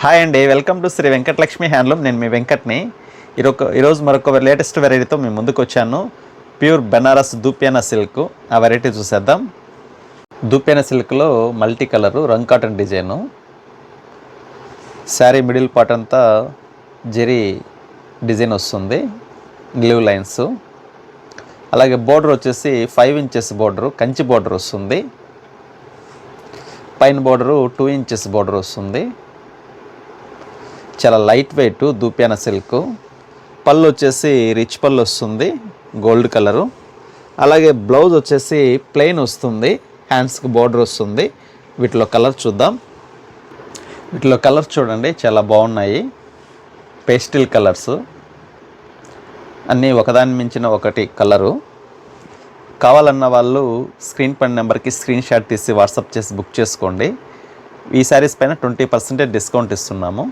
Hi అండి welcome to Sri Venkatalakshmi handloom నేను మీ వెంకట్ని. ఈరొక ఈరోజు మరొక లేటెస్ట్ వెరైటీతో మీ ముందుకు వచ్చాను. ప్యూర్ బెనారస్ దూప్యానా సిల్క్ ఆ వెరైటీ చూసేద్దాం. దూప్యానా సిల్క్లో మల్టీ కలరు రంగ్ cotton design sari middle part అంతా జెరీ డిజైన్ వస్తుంది. గ్లీవ్ లైన్స్ అలాగే బోర్డర్ వచ్చేసి five inches border Kanchi border వస్తుంది. పైన బోర్డరు టూ ఇంచెస్ బోర్డర్ వస్తుంది. చాలా లైట్ వెయిట్ దూప్యాన సిల్క్ పళ్ళు వచ్చేసి రిచ్ పళ్ళు వస్తుంది గోల్డ్ కలరు అలాగే బ్లౌజ్ వచ్చేసి ప్లెయిన్ వస్తుంది హ్యాండ్స్కి బోర్డర్ వస్తుంది. వీటిలో కలర్ చూద్దాం. వీటిలో కలర్ చూడండి చాలా బాగున్నాయి. పేస్టిల్ కలర్స్ అన్నీ ఒకదాని మించిన ఒకటి కలరు కావాలన్న వాళ్ళు స్క్రీన్ పైన నెంబర్కి స్క్రీన్ షాట్ తీసి వాట్సాప్ చేసి బుక్ చేసుకోండి. ఈ శారీస్ పైన ట్వంటీ పర్సెంటేజ్ డిస్కౌంట్ ఇస్తున్నాము.